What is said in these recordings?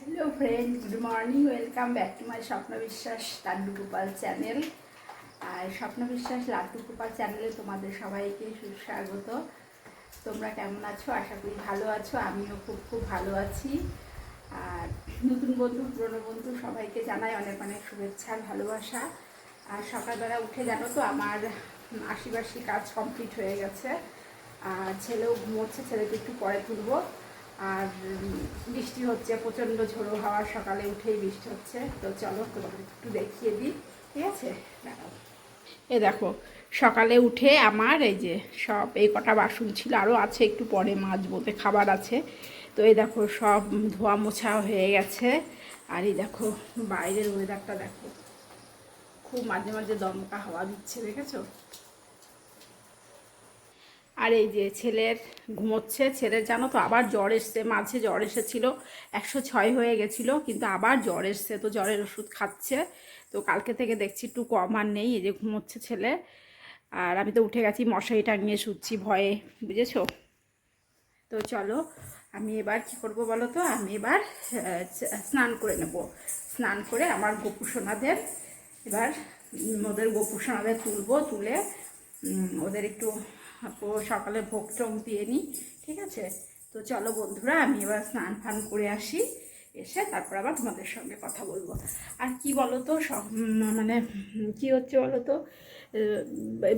Hello friend good morning welcome back to my Swapna Biswas laddu Gopal channel আর স্বপ্ন বিশ্বাস লাড্ডু গোপাল চ্যানেলে তোমাদের সবাইকে সুস্বাগত। তোমরা কেমন আছো? আশা করি ভালো আছো। আমিও খুব খুব ভালো আছি। আর নতুন বন্ধু, পুরনো বন্ধু সবাইকে জানাই অনেক অনেক শুভেচ্ছা, ভালোবাসা। আর সকালবেলা উঠে জানো তো, আমার আশিবাসি কাজ কমপ্লিট হয়ে গেছে। আর ছেলেও ঘুমোচ্ছে, ছেলেকে একটু পরে তুলবো। আর বৃষ্টি হচ্ছে, প্রচণ্ড ঝোড়ো হাওয়া, সকালে উঠেই বৃষ্টি হচ্ছে। তো চলো তোমাদের একটু দেখিয়ে দিই, ঠিক আছে? দেখাও এ দেখো, সকালে উঠে আমার এই যে সব, এই কটা বাসন ছিল আরও আছে একটু পরে মাছ বলতে খাবার আছে। তো এই দেখো, সব ধোয়া মোছা হয়ে গেছে। আর এই দেখো, বাইরের ওয়েদারটা দেখো। খুব মাঝে মাঝে দমকা হাওয়া দিচ্ছে, দেখেছ? আর এই যে ছেলের ঘুমোচ্ছে, ছেলের জানো তো আবার জ্বর এসছে, মাঝে জ্বর এসেছিল, একশো ছয় হয়ে গেছিল, কিন্তু আবার জ্বর এসছে, তো জ্বরের ওষুধ খাচ্ছে। তো কালকে থেকে দেখছি একটু কম আর নেই, এই যে ঘুমোচ্ছে ছেলে। আর আমি তো উঠে গেছি, মশারি টাঙিয়ে শুচ্ছি ভয়ে, বুঝেছ? তো চলো, আমি এবার কি করব বলো তো? আমি এবার স্নান করে নেব। স্নান করে আমার গোপু সোনাদের, এবার ওদের গোপু সোনাদের তুলবো, তুলে ওদের একটু সকালে ভোগ টোগ দিয়ে নিই, ঠিক আছে? তো চলো বন্ধুরা, আমি এবার স্নান ফান করে আসি, এসে তারপর আবার তোমাদের সঙ্গে কথা বলব। আর কি বলো তো মানে কি হচ্ছে বলো তো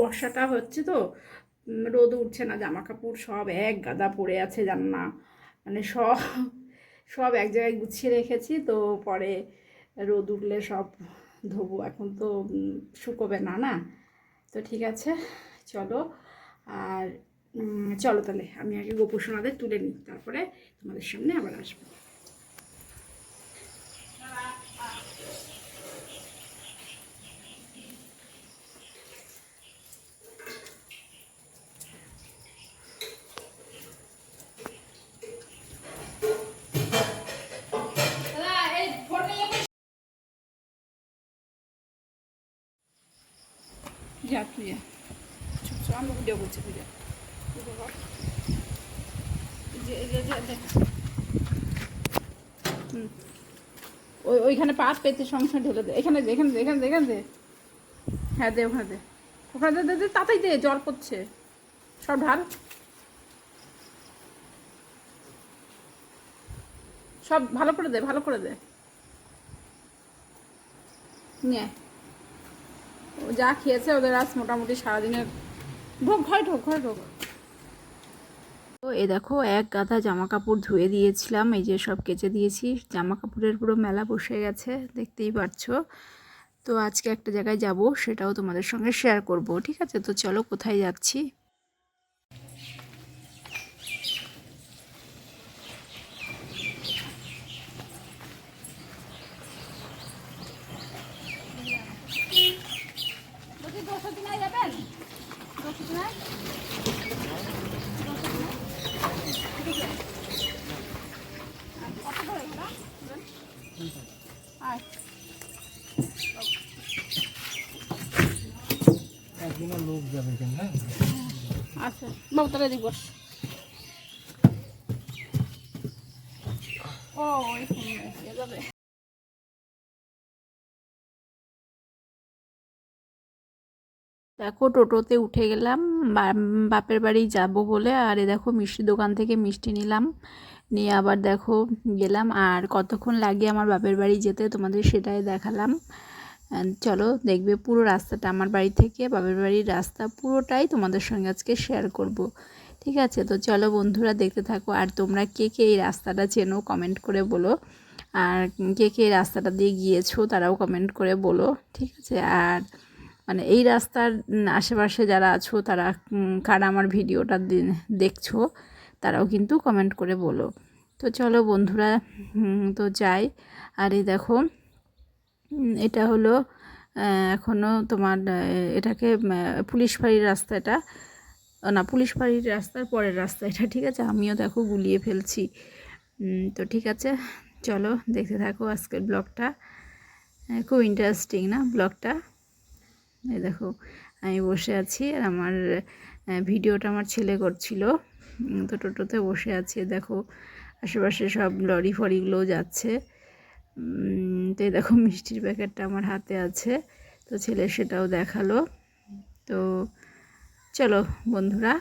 বর্ষাটা হচ্ছে তো রোদ উঠছে না জামা কাপড় সব এক গাদা পড়ে আছে জানো না মানে সব সব এক জায়গায় গুছিয়ে রেখেছি, তো পরে রোদ উঠলে সব ধোবো। এখন তো শুকোবে না না? তো ঠিক আছে, চলো। আর চলো তাহলে আমি আগে গোপু সোনাদের তুলে নিই তারপরে তোমাদের সামনে আবার আসব। চুপ, আমি ভিডিও করছি ভিডিও। ওই ওইখানে পাত পেতে সংসার ঢেলে দে। এখানে দে এখানে দে এখানে দে এখানে দে। হ্যাঁ দে ওখানে দে। ওখানে দে দে তাতেই দে জল পড়ছে সব ঢাল। সব ভালো করে দে ভালো করে দে। নিয়ে। ও যা খেয়েছে ওদের আজ মোটামুটি সারাদিনের তো এ দেখো, এক গাদা জামা কাপড় ধুয়ে দিয়েছিলাম, এই যে সব কেচে দিয়েছি। জামা কাপড়ের পুরো মেলা বসে গেছে, দেখতেই পারছ। তো আজকে একটা জায়গায় যাব, সেটাও তোমাদের সঙ্গে শেয়ার করব, ঠিক আছে? তো চলো, কোথায় যাচ্ছি একদিনও লোক যাবে কেন হ্যাঁ ও ওইখানে দেখো, টোটোতে উঠে গেলাম বাপের বাড়ি যাব বলে, আর দেখো মিষ্টি দোকান থেকে মিষ্টি নিলাম। নিয়ে আবার দেখো গেলাম, আর কতক্ষণ লাগে আমার বাপের বাড়ি যেতে তোমাদের সেটাই দেখালাম। চলো দেখবে পুরো রাস্তাটা আমার বাড়ি থেকে বাপের বাড়ির রাস্তা পুরোটাই তোমাদের সঙ্গে আজকে শেয়ার করব। ঠিক আছে? তো চলো বন্ধুরা দেখতে থাকো আর তোমরা কে কে এই রাস্তাটা চেনো কমেন্ট করে বলো। আর কে কে রাস্তাটা দিয়ে গিয়েছো তারাও কমেন্ট করে বলো। ঠিক আছে? আর মানে এই রাস্তার আশেপাশে যারা আছো তারা কারা আমার ভিডিওটা দেখছ তারাও কিন্তু কমেন্ট করে বলো। তো চলো বন্ধুরা তো যাই। আর এই দেখো এটা হলো এখনও তোমার এটাকে পুলিশ বাড়ির রাস্তা এটা। না, পুলিশ বাড়ির রাস্তার পরের রাস্তা এটা, ঠিক আছে? আমিও দেখো গুলিয়ে ফেলছি। তো ঠিক আছে, চলো দেখতে থাকো আজকের ব্লগটা। খুব ইন্টারেস্টিং না ব্লগটা? এই দেখো, আমি বসে আছি আর আমার ভিডিওটা আমার ছেলে করছিল। তো টোটোতে বসে আছি, দেখো, আশেপাশে সব লরি ফরিগুলোও যাচ্ছে। তো এই দেখো মিষ্টির প্যাকেটটা আমার হাতে আছে। তো ছেলে সেটাও দেখাল। তো চলো বন্ধুরা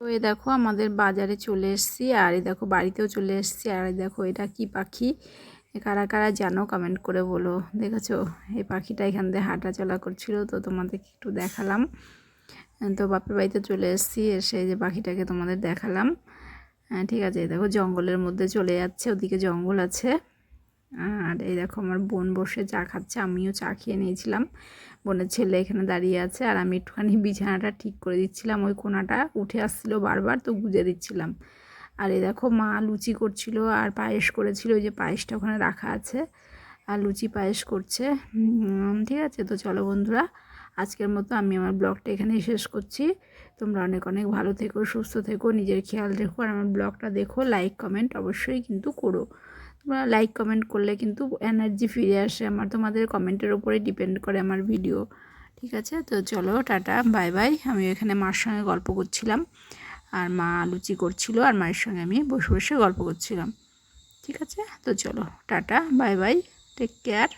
তো এই দেখো আমাদের বাজারে চলে এসেছি, আর এই দেখো বাড়িতেও চলে এসেছি। আর এই দেখো এটা কি পাখি? এ কারা কারা জানো? কমেন্ট করে বলো। দেখেছ? এই পাখিটা এখান দিয়ে হাঁটা চলা করছিল, তো তোমাদেরকে একটু দেখালাম। তো বাপের বাড়িতে চলে এসেছি, এসে যে পাখিটাকে তোমাদের দেখালাম। ঠিক আছে দেখো জঙ্গলের মধ্যে চলে যাচ্ছে, ওদিকে জঙ্গল আছে। আর এই দেখো আমার বোন বসে চা খাচ্ছে, আমিও চা খেয়ে নিয়েছিলাম। বোনের ছেলে এখানে দাঁড়িয়ে আছে আর আমি একটুখানি বিছানাটা ঠিক করে দিচ্ছিলাম, ওই কোনাটা উঠে আসছিল বারবার তো গুজে দিচ্ছিলাম। আর এই দেখো মা লুচি করছিল আর পায়েস করেছিল, ওই যে পায়েসটা ওখানে রাখা আছে। আর লুচি পায়েস করছে ঠিক আছে? তো চলো বন্ধুরা, আজকের মতো আমি আমার ব্লগটা এখানেই শেষ করছি। তোমরা অনেক অনেক ভালো থেকো, সুস্থ থেকো, নিজের খেয়াল রেখো আর আমার ব্লগটা দেখো, লাইক, কমেন্ট অবশ্যই কিন্তু করো। তোমরা লাইক কমেন্ট করলে কিন্তু এনার্জি ফিরে আসে। আমার তোমাদের কমেন্টের উপরে ডিপেন্ড করে আমার ভিডিও ঠিক আছে? তো চলো, টাটা বাই বাই আমি এখানে মার সঙ্গে গল্প করছিলাম। আর মা লুচি করছিল, আর মায়ের সঙ্গে আমি বসে বসে গল্প করছিলাম। ঠিক আছে? তো চলো, tata bye bye take care